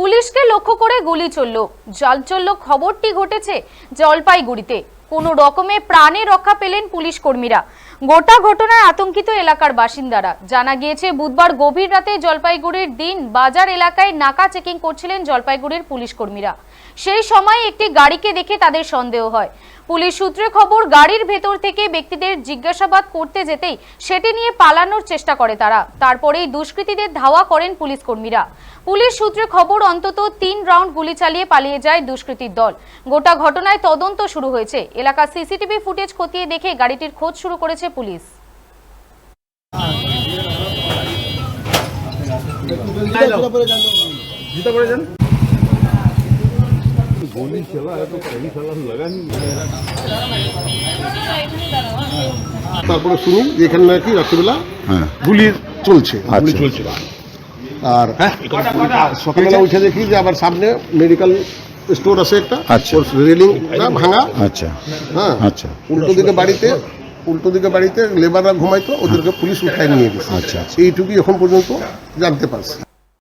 পুলিশকে লক্ষ্য করে গুলি চলল। চলল খবরটি ঘটেছে জলপাইগুড়িতে। কোনো রকমে প্রাণে রক্ষা পেলেন পুলিশ কর্মীরা গোটা ঘটনায় আতঙ্কিত এলাকার বাসিন্দারা। জানা গিয়েছে, বুধবার গভীর রাতে জলপাইগুড়ির দিন বাজার এলাকায় নাকা চেকিং করছিলেন জলপাইগুড়ির পুলিশ কর্মীরা সেই সময় একটি গাড়িকে দেখে তাদের সন্দেহ হয়। পুলিশ সূত্রে খবর গাড়ির ভেতর থেকে ব্যক্তিদের জিজ্ঞাসাবাদ করতে যেতেই সেটি নিয়ে পালানোর চেষ্টা করে তারা। তারপরেই দুষ্কৃতীদের ধাওয়া করেন পুলিশ কর্মীরা পুলিশ সূত্রে খবর অন্তত তিন রাউন্ড গুলি চালিয়ে পালিয়ে যায় দুষ্কৃতীর দল। গোটা ঘটনায় তদন্ত শুরু হয়েছে। এলাকার সিসিটিভি ফুটেজ খতিয়ে দেখে গাড়িটির খোঁজ শুরু করেছে পুলিশ। জুতা পরে যান। गोली चला है तो पहली साला लगा नहीं তারপরে শুনি যে এখানে নাকি রাত্রিবেলা হ্যাঁ গুলি চলছে গুলি আচ্ছা। চলছে আর সকালবেলা উঠে দেখি যে আবার সামনে মেডিকেল স্টোর আছে একটা আচ্ছা। রেলিংটা ভাঙা আচ্ছা হ্যাঁ আচ্ছা উল্টো দিকে বাড়িতে উল্টো দিকে বাড়িতে লেবাররা ঘুমাইতো ওদেরকে পুলিশ উঠায় নিয়ে গেছে আচ্ছা, আচ্ছা। এইটুকুই এখন পর্যন্ত জানতে পারছি